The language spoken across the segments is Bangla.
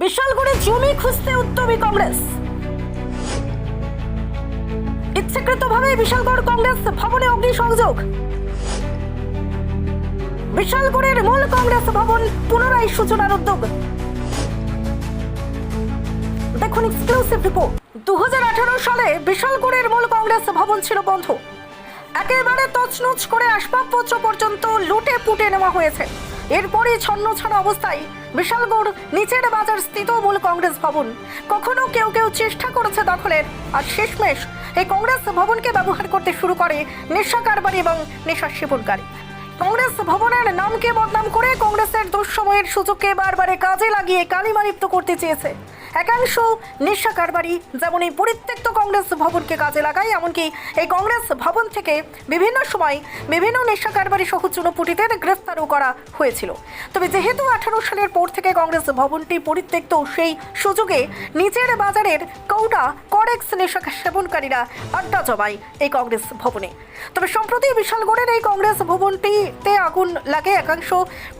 বিশালগড়ে জমি খুঁজতে উদ্যমী কংগ্রেস। ইচ্ছাকৃতভাবে বিশালগড় কংগ্রেস ভবনে অগ্নিসংযোগ। বিশালগড়ের মূল কংগ্রেস ভবন পুনরায় সূচনার উদ্যোগ। দেখুন এক্সক্লুসিভ রিপোর্ট দু হাজার আঠারো সালে বিশালগড়ের মূল কংগ্রেস ভবন ছিল বন্ধ। একেবারে তছনছ করে আসবাবপত্র পর্যন্ত লুটে পুটে নেওয়া হয়েছে। এরপরই ছন্ন ছাড়া অবস্থায় বিশালগড় নিচের বাজার স্থিত মূল কংগ্রেস ভবন। কখনো কেউ কেউ চেষ্টা করেছে দখলের, আর শেষমেশ এই কংগ্রেস ভবনকে ব্যবহার করতে শুরু করে নেশা কারবারি এবং নেশা সেবনকারী। কংগ্রেস ভবনের নামকে বদনাম করে কংগ্রেসের দুঃসময়ের সুযোগকে বারবারে কাজে লাগিয়ে কালিমালিপ্ত করতে চেয়েছে। একাংশ নেশা কারবারি যেমন এই পরিত্যক্ত কংগ্রেস ভবনকে কাজে লাগায়, এমনকি এই কংগ্রেস ভবন থেকে বিভিন্ন সময় বিভিন্ন নেশা কারবারি সহ চুনোপুটিদের গ্রেফতারও করা হয়েছিল। তবে যেহেতু আঠারো সালের পর থেকে কংগ্রেস ভবনটি পরিত্যক্ত, সেই সুযোগে নিজের বাজারের কৌটা করেক্স নেশা সেবনকারীরা আড্ডা জমায় এই কংগ্রেস ভবনে। তবে সম্প্রতি বিশালগড়ের এই কংগ্রেস ভবনটিতে আগুন লাগে, একাংশ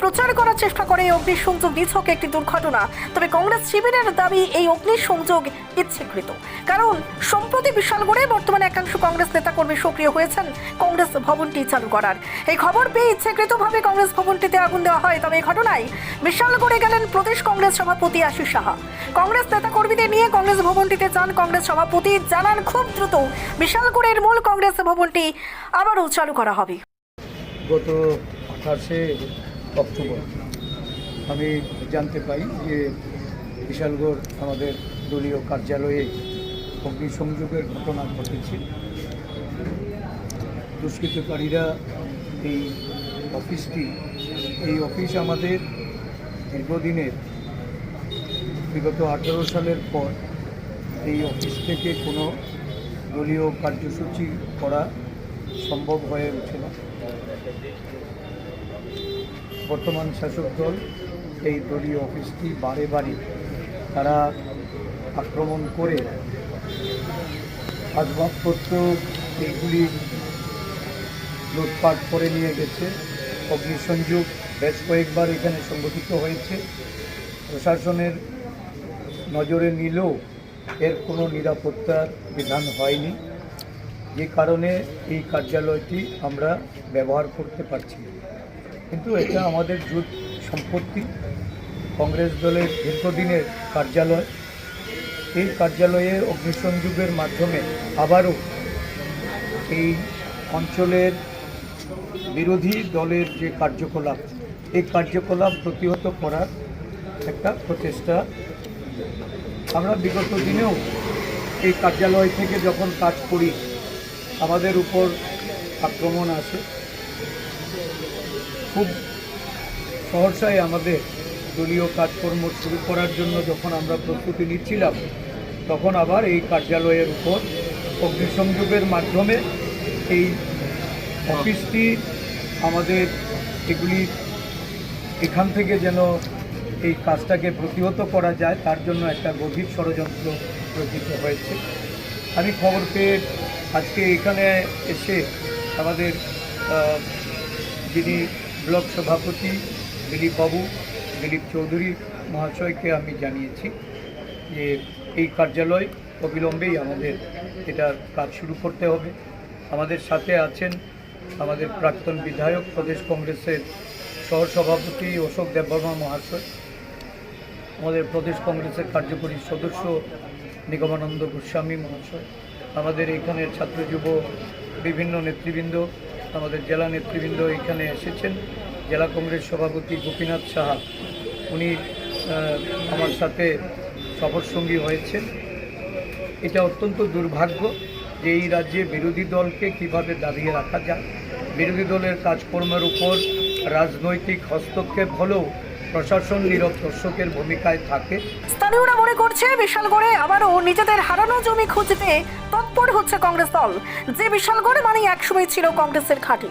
প্রচার করার চেষ্টা করে অগ্নিসংযোগ নিছক একটি দুর্ঘটনা। তবে কংগ্রেস শিবিরের দাবি এই অগ্নিসংযোগ ইচ্ছেকৃত। কারণ সম্প্রতি বিশালগড়ে বর্তমানে একাংশ কংগ্রেস নেতাকর্মী সক্রিয় হয়েছেন, কংগ্রেস ভবনটি চালু করার। এই খবর পেয়ে ইচ্ছেকৃতভাবে কংগ্রেস ভবনটিতে আগুন দেওয়া হয়। তবে এই ঘটনায় বিশালগড়ে গেলেন প্রদেশ কংগ্রেস সভাপতি আশিস সাহা। কংগ্রেস নেতাকর্মীদের নিয়ে কংগ্রেস ভবনটিতে যান কংগ্রেস সভাপতি। জানান, খুব দ্রুত বিশালগড়ের মূল কংগ্রেস ভবনটি আবারও চালু করা হবে। গত আঠাশে অক্টোবর আমি জানতে পাই যে বিশালগড় আমাদের দলীয় কার্যালয়ে অগ্নিসংযোগের ঘটনা ঘটেছে। দুষ্কৃতকারীরা এই অফিসটি, এই অফিস আমাদের দীর্ঘদিনের, বিগত আঠেরো সালের পর এই অফিস থেকে কোনো দলীয় কার্যসূচি করা সম্ভব হয়ে ওঠে না। বর্তমান শাসক দল এই দলীয় অফিসটি বারে বারে তারা আক্রমণ করে আসবাবপত্র এইগুলি লুটপাট করে নিয়ে গেছে। অগ্নিসংযোগ বেশ কয়েকবার এখানে সংগঠিত হয়েছে। প্রশাসনের নজরে নিলেও এর কোনো নিরাপত্তার বিধান হয়নি। যে কারণে এই কার্যালয়টি আমরা ব্যবহার করতে পারছি কিন্তু এটা আমাদের জুট সম্পত্তি। কংগ্রেস দলের দীর্ঘদিনের কার্যালয়। এই কার্যালয়ে অগ্নিসংযোগের মাধ্যমে আবারও এই অঞ্চলের বিরোধী দলের যে কার্যকলাপ, এই কার্যকলাপ প্রতিহত করার একটা প্রচেষ্টা। আমরা বিগত দিনেও এই কার্যালয় থেকে যখন কাজ করি, আমাদের উপর আক্রমণ আসে খুব সহসায় আমাদের দলীয় কাজকর্ম শুরু করার জন্য যখন আমরা প্রস্তুতি নিচ্ছিলাম, তখন আবার এই কার্যালয়ের উপর অগ্নিসংযোগের মাধ্যমে এই অফিসটি আমাদের এগুলি এখান থেকে যেন এই কাজটাকে প্রতিহত করা যায়, তার জন্য একটা গভীর ষড়যন্ত্র রচিত হয়েছে। আমি খবর পেয়ে আজকে এখানে এসে আমাদের যিনি ব্লক সভাপতি দিলীপ বাবু দিলীপ চৌধুরী মহাশয়কে আমি জানিয়েছি যে এই কার্যালয় অবিলম্বেই আমাদের এটার কাজ শুরু করতে হবে। আমাদের সাথে আছেন আমাদের প্রাক্তন বিধায়ক প্রদেশ কংগ্রেসের সহসভাপতি অশোক দেববর্মা মহাশয়, আমাদের প্রদেশ কংগ্রেসের কার্যকরী সদস্য নিগমানন্দ গোস্বামী মহাশয়, আমাদের এখানের ছাত্র যুব বিভিন্ন নেতৃবৃন্দ, আমাদের জেলা নেতৃবৃন্দ এখানে এসেছেন। জেলা কংগ্রেস সভাপতি গোপীনাথ সাহা, উনি আমার সাথে সফরসঙ্গী হয়েছেন। এটা অত্যন্ত দুর্ভাগ্য যে এই রাজ্যে বিরোধী দলকে কীভাবে দাবিয়ে রাখা যায়। বিরোধী দলের কাজকর্মের উপর রাজনৈতিক হস্তক্ষেপ হলেও প্রশাসন নীরব দর্শকের ভূমিকায় থাকে। স্থানীয়রা মনে করছে বিশালগড়ে আবারও নিজেদের হারানো জমি খুঁজতে তৎপর হচ্ছে কংগ্রেস দল। যে বিশালগড় মানে একসময় ছিল কংগ্রেসের ঘাঁটি।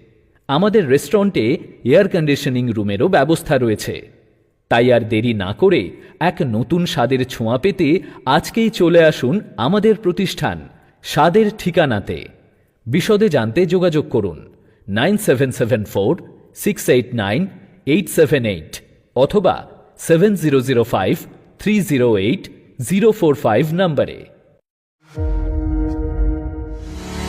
আমাদের রেস্টুরেন্টে এয়ার কন্ডিশনিং রুমেরও ব্যবস্থা রয়েছে। তাই আর দেরি না করে এক নতুন স্বাদের ছোঁয়া পেতে আজকেই চলে আসুন আমাদের প্রতিষ্ঠান, স্বাদের ঠিকানাতে। বিশদে জানতে যোগাযোগ করুন nine seven seven four, six eight nine, eight seven eight অথবা seven zero zero five, three zero eight, zero four five নম্বরে।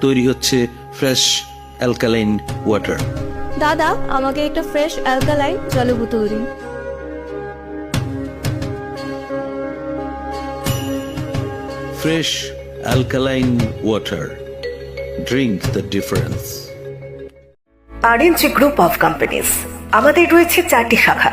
তৈরি হচ্ছে ফ্রেশ অ্যালকালাইন ওয়াটার দাদা আমাকে একটা ফ্রেশ অ্যালকালাইন জলে বোতল দিন fresh alkaline water drink the difference RNG group of companies আমাদের রয়েছে চারটি শাখা।